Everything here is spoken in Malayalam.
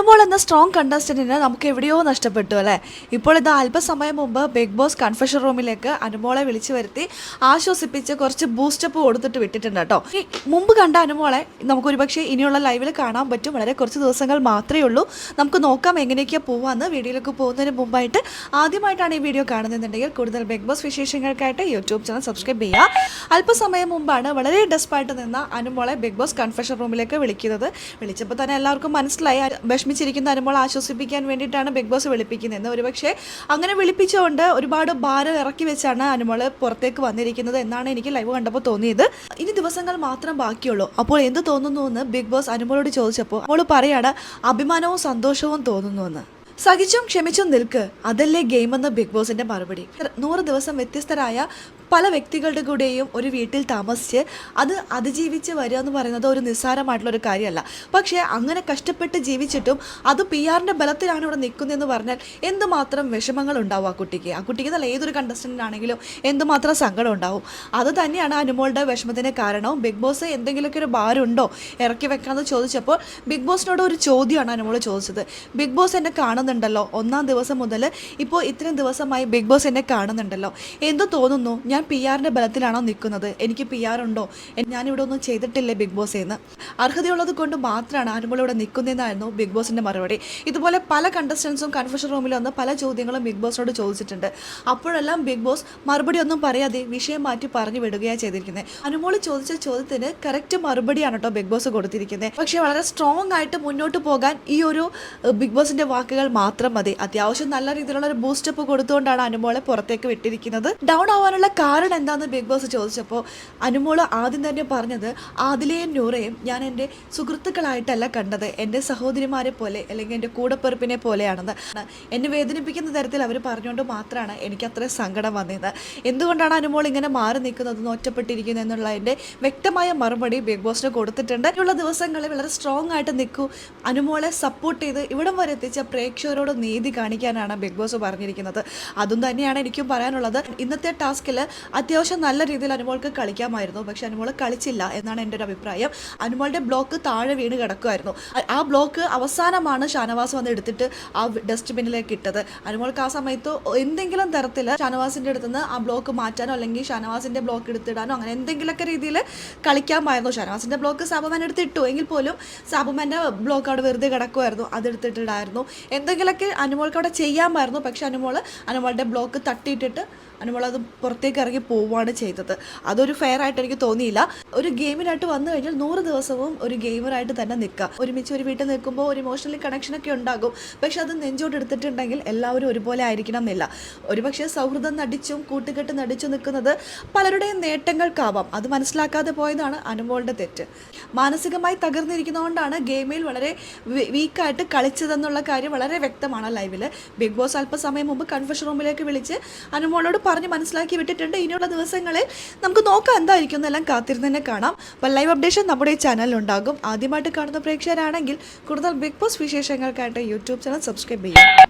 അനുമോൾ എന്ന സ്ട്രോങ് കണ്ടസ്റ്റന്റിനെ നമുക്ക് എവിടെയോ നഷ്ടപ്പെട്ടു അല്ലേ? ഇപ്പോൾ ഇത് അല്പസമയം മുമ്പ് ബിഗ് ബോസ് കൺഫഷൻ റൂമിലേക്ക് അനുമോളെ വിളിച്ചു വരുത്തി ആശ്വസിപ്പിച്ച് കുറച്ച് ബൂസ്റ്റപ്പ് കൊടുത്തിട്ട് വിട്ടിട്ടുണ്ട് കേട്ടോ. ഈ മുമ്പ് കണ്ട അനുമോളെ നമുക്ക് ഒരുപക്ഷെ ഇനിയുള്ള ലൈവിൽ കാണാൻ പറ്റും. വളരെ കുറച്ച് ദിവസങ്ങൾ മാത്രമേ ഉള്ളൂ. നമുക്ക് നോക്കാം എങ്ങനെയൊക്കെയാണ് പോവാന്ന്. വീഡിയോയിലേക്ക് പോകുന്നതിന് മുമ്പായിട്ട് ആദ്യമായിട്ടാണ് ഈ വീഡിയോ കാണുന്നുണ്ടെങ്കിൽ കൂടുതൽ ബിഗ് ബോസ് വിശേഷങ്ങൾക്കായിട്ട് യൂട്യൂബ് ചാനൽ സബ്സ്ക്രൈബ് ചെയ്യുക. അല്പസമയം മുമ്പാണ് വളരെ ഡെസ്പായിട്ട് നിന്ന അനുമോളെ ബിഗ് ബോസ് കൺഫഷൻ റൂമിലേക്ക് വിളിക്കുന്നത്. വിളിച്ചപ്പോൾ തന്നെ എല്ലാവർക്കും മനസ്സിലായി. ആ വിഷമിച്ചിരിക്കുന്ന അനുമോൾ ആശ്വസിപ്പിക്കാൻ വേണ്ടിയിട്ടാണ് ബിഗ് ബോസ് വിളിപ്പിക്കുന്നത്. ഒരുപക്ഷെ അങ്ങനെ വിളിപ്പിച്ചുകൊണ്ട് ഒരുപാട് ഭാരം ഇറക്കി വെച്ചാണ് അനുമോൾ പുറത്തേക്ക് വന്നിരിക്കുന്നത് എന്നാണ് എനിക്ക് ലൈവ് കണ്ടപ്പോൾ തോന്നിയത്. ഇനി ദിവസങ്ങൾ മാത്രം ബാക്കിയുള്ളൂ. അപ്പോൾ എന്ത് തോന്നുന്നു എന്ന് ബിഗ് ബോസ് അനുമോളോട് ചോദിച്ചപ്പോൾ അവൾ പറയാണ് അഭിമാനവും സന്തോഷവും തോന്നുന്നു എന്ന്. സഹിച്ചും ക്ഷമിച്ചും നിൽക്ക്. അതല്ലേ ഗെയിം എന്ന ബിഗ് ബോസിന്റെ മറുപടി. നൂറ് ദിവസം വ്യത്യസ്തരായ പല വ്യക്തികളുടെ കൂടെയും ഒരു വീട്ടിൽ താമസിച്ച് അത് അതിജീവിച്ച് വരിക എന്ന് പറയുന്നത് ഒരു നിസ്സാരമായിട്ടുള്ള ഒരു കാര്യമല്ല. പക്ഷേ അങ്ങനെ കഷ്ടപ്പെട്ട് ജീവിച്ചിട്ടും അത് പി ആറിന്റെ ബലത്തിലാണ് ഇവിടെ നിൽക്കുന്നതെന്ന് പറഞ്ഞാൽ എന്തുമാത്രം വിഷമങ്ങൾ ഉണ്ടാവും ആ കുട്ടിക്ക്? ആ കുട്ടിക്ക് നല്ല ഏതൊരു കണ്ടസ്റ്റന്റിനാണെങ്കിലും എന്തുമാത്രം സങ്കടം ഉണ്ടാവും? അത് തന്നെയാണ് അനുമോളുടെ വിഷമത്തിന് കാരണവും. ബിഗ് ബോസ് എന്തെങ്കിലുമൊക്കെ ഒരു ഭാരമുണ്ടോ ഇറക്കി വെക്കാമെന്ന് ചോദിച്ചപ്പോൾ ബിഗ് ബോസിനോട് ഒരു ചോദ്യമാണ് അനുമോൾ ചോദിച്ചത്. ബിഗ് ബോസ് എന്നെ കാണുന്നുണ്ടല്ലോ. ഒന്നാം ദിവസം മുതൽ ഇപ്പോൾ ഇത്രയും ദിവസമായി ബിഗ് ബോസ് എന്നെ കാണുന്നുണ്ടല്ലോ. എന്ത് തോന്നുന്നു? ഞാൻ പി ആറിന്റെ ബലത്തിലാണോ നിൽക്കുന്നത്? എനിക്ക് പി ആർ ഉണ്ടോ? ഞാനിവിടെ ഒന്നും ചെയ്തിട്ടില്ലേ ബിഗ് ബോസ് എന്ന്? അർഹതയുള്ളത് കൊണ്ട് മാത്രമാണ് ആരുമ്പോൾ ഇവിടെ നിൽക്കുന്നതെന്നായിരുന്നു ബിഗ് ബോസിന്റെ മറുപടി. ഇതുപോലെ പല കണ്ടസ്റ്റൻസും കൺഫ്യൂഷൻ റൂമിൽ വന്ന് പല ചോദ്യങ്ങളും ബിഗ് ബോസിനോട് ചോദിച്ചിട്ടുണ്ട്. അപ്പോഴെല്ലാം ബിഗ് ബോസ് മറുപടി ഒന്നും പറയാതെ വിഷയം മാറ്റി പറഞ്ഞു വിടുകയാണ് ചെയ്തിരിക്കുന്നത് അനുമോൾ ചോദിച്ച ചോദ്യത്തിന് കറക്റ്റ് മറുപടിയാണ് കേട്ടോ ബിഗ് ബോസ് കൊടുത്തിരിക്കുന്നത് പക്ഷേ വളരെ സ്ട്രോങ് ആയിട്ട് മുന്നോട്ട് പോകാൻ ഈ ഒരു ബിഗ് ബോസിന്റെ വാക്കുകൾ മാത്രം മതി. അത്യാവശ്യം നല്ല രീതിയിലുള്ള ഒരു ബൂസ്റ്റപ്പ് കൊടുത്തുകൊണ്ടാണ് അനുമോളെ പുറത്തേക്ക് വിട്ടിരിക്കുന്നത്. ഡൗൺ ആവാനുള്ള എന്താണെന്ന് ബിഗ് ബോസ് ചോദിച്ചപ്പോൾ അനുമോൾ ആദ്യം തന്നെ പറഞ്ഞത് ആദിലയും നൂറയും ഞാൻ എന്റെ സുഹൃത്തുക്കളായിട്ടല്ല കണ്ടത്. എന്റെ സഹോദരിമാരെ പോലെ അല്ലെങ്കിൽ എന്റെ കൂടപ്പെറുപ്പിനെ പോലെയാണെന്ന് എന്നെ വേദനിപ്പിക്കുന്ന തരത്തിൽ അവർ പറഞ്ഞുകൊണ്ട് മാത്രമാണ് എനിക്ക് അത്ര സങ്കടം വന്നത് എന്തുകൊണ്ടാണ് അനുമോൾ ഇങ്ങനെ മാറി നിൽക്കുന്നതെന്ന് ഒറ്റപ്പെട്ടിരിക്കുന്നത് എന്നുള്ള എന്റെ വ്യക്തമായ മറുപടി ബിഗ് ബോസിന് കൊടുത്തിട്ടുണ്ട്. ഉള്ള ദിവസങ്ങളിൽ വളരെ സ്ട്രോങ് ആയിട്ട് നിൽക്കൂ. അനുമോളെ സപ്പോർട്ട് ചെയ്ത് ഇവിടം വരെ എത്തിച്ച പ്രേക്ഷകരോട് നീതി കാണിക്കാനാണ് ബിഗ് ബോസ് പറഞ്ഞിരിക്കുന്നത്. അതും തന്നെയാണ് എനിക്കും പറയാനുള്ളത്. ഇന്നത്തെ ടാസ്കിൽ അത്യാവശ്യം നല്ല രീതിയിൽ അനുമോൾക്ക് കളിക്കാമായിരുന്നു. പക്ഷെ അനുമോൾ കളിച്ചില്ല എന്നാണ് എന്റെ ഒരു അഭിപ്രായം. അനുമോളുടെ ബ്ലോക്ക് താഴെ വീണ് കിടക്കുമായിരുന്നു ആ- ബ്ലോക്ക് അവസാനമാണ് ഷാനവാസ് വന്ന് എടുത്തിട്ട് ആ ഡസ്റ്റ്ബിന്നിലേക്ക് ഇട്ടത്. അനുമോൾക്ക് ആ സമയത്ത് എന്തെങ്കിലും തരത്തിൽ ഷാനവാസിന്റെ അടുത്ത് നിന്ന് ആ ബ്ലോക്ക് മാറ്റാനോ അല്ലെങ്കിൽ ഷാനവാസിന്റെ ബ്ലോക്ക് എടുത്തിടാനോ അങ്ങനെ എന്തെങ്കിലുമൊക്കെ രീതിയിൽ കളിക്കാമായിരുന്നു. ഷാനവാസിന്റെ ബ്ലോക്ക് സാബുമാൻ എടുത്തിട്ടു എങ്കിൽ പോലും സാബുമാന്റെ ബ്ലോക്ക് അവിടെ വെറുതെ കിടക്കുമായിരുന്നു അതെടുത്തിട്ടിടായിരുന്നു എന്തെങ്കിലുമൊക്കെ അനുമോൾക്ക് അവിടെ ചെയ്യാമായിരുന്നു. പക്ഷെ അനുമോൾ അനുമോളുടെ ബ്ലോക്ക് തട്ടിയിട്ടിട്ട് അനുമോൾ അത് പുറത്തേക്ക് ഇറങ്ങി പോവുകയാണ് ചെയ്തത്. അതൊരു ഫെയർ ആയിട്ട് എനിക്ക് തോന്നിയില്ല. ഒരു ഗെയിമിനായിട്ട് വന്നു കഴിഞ്ഞാൽ നൂറ് ദിവസവും ഒരു ഗെയിമറായിട്ട് തന്നെ നിൽക്കുക. ഒരുമിച്ച് ഒരു വീട്ടിൽ നിൽക്കുമ്പോൾ ഒരു ഇമോഷണലി കണക്ഷനൊക്കെ ഉണ്ടാകും. പക്ഷെ അത് നെഞ്ചോട് എടുത്തിട്ടുണ്ടെങ്കിൽ എല്ലാവരും ഒരുപോലെ ആയിരിക്കണം എന്നില്ല. ഒരുപക്ഷെ സൗഹൃദം നടിച്ചും കൂട്ടുകെട്ട് നടിച്ചു നിൽക്കുന്നത് പലരുടെയും നേട്ടങ്ങൾക്കാവാം. അത് മനസ്സിലാക്കാതെ പോയതാണ് അനുമോളുടെ തെറ്റ്. മാനസികമായി തകർന്നിരിക്കുന്നതുകൊണ്ടാണ് ഗെയിമിൽ വളരെ വീക്കായിട്ട് കളിച്ചതെന്നുള്ള കാര്യം വളരെ വ്യക്തമാണ് ലൈവിൽ ബിഗ് ബോസ് അല്പസമയം മുമ്പ് കൺഫ്യൂഷൻ റൂമിലേക്ക് വിളിച്ച് അനുമോളോട് പറഞ്ഞ് മനസ്സിലാക്കി വിട്ടിട്ടുണ്ട്. ഇനിയുള്ള ദിവസങ്ങളിൽ നമുക്ക് നോക്കാം എന്തായിരിക്കും എന്നെല്ലാം കാത്തിരുന്ന് തന്നെ കാണാം. അപ്പോൾ ലൈവ് അപ്ഡേഷൻ നമ്മുടെ ചാനലിലുണ്ടാകും ആദ്യമായിട്ട് കാണുന്ന പ്രേക്ഷകരാണെങ്കിൽ കൂടുതൽ ബിഗ് ബോസ് വിശേഷങ്ങൾക്കായിട്ട് യൂട്യൂബ് ചാനൽ സബ്സ്ക്രൈബ് ചെയ്യും.